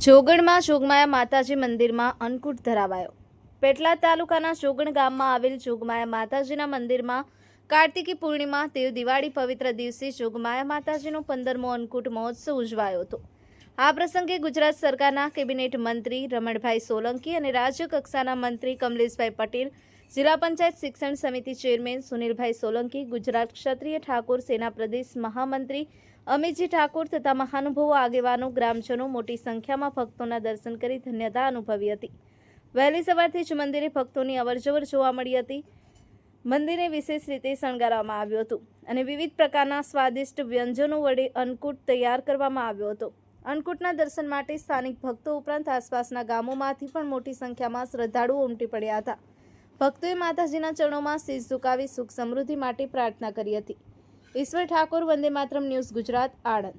જોગણમાં જોગમાયા માતાજી મંદિરમાં અન્નકૂટ ધરાવાયો. પેટલાદ તાલુકાના જોગણ ગામમાં આવેલ જોગમાયા માતાજીના મંદિરમાં કાર્તિકી પૂર્ણિમા દેવ દિવાળી પવિત્ર દિવસે જોગમાયા માતાજીનો પંદરમો અન્નકૂટ મહોત્સવ ઉજવાયો હતો. આ પ્રસંગે ગુજરાત સરકારના કેબિનેટ મંત્રી રમણભાઈ સોલંકી અને રાજ્ય કક્ષાના મંત્રી કમલેશભાઈ પટેલ જિલ્લા પંચાયત શિક્ષણ સમિતિ ચેરમેન સુનિલભાઈ સોલંકી, ગુજરાત ક્ષત્રિય ઠાકોર સેના પ્રદેશ મહામંત્રી અમિતજી ઠાકોર તથા મહાનુભવો આગેવાનો, ગ્રામજનો મોટી સંખ્યામાં ભક્તોના દર્શન કરી ધન્યતા અનુભવી હતી. વહેલી સવારથી જ મંદિરે ભક્તોની અવરજવર જોવા મળી હતી. મંદિરને વિશેષ રીતે શણગારવામાં આવ્યું હતું અને વિવિધ પ્રકારના સ્વાદિષ્ટ વ્યંજનો વડે અન્નકૂટ તૈયાર કરવામાં આવ્યો હતો. અન્નકૂટના દર્શન માટે સ્થાનિક ભક્તો ઉપરાંત આસપાસના ગામોમાંથી પણ મોટી સંખ્યામાં શ્રદ્ધાળુઓ ઉમટી પડ્યા હતા. ભક્તોએ માતાજીના ચરણોમાં શીશ ઝુકાવી સુખ સમૃદ્ધિ માટે પ્રાર્થના કરી હતી. ઈશ્વર ઠાકોર વંદે માતરમ ન્યૂઝ ગુજરાત, આણંદ.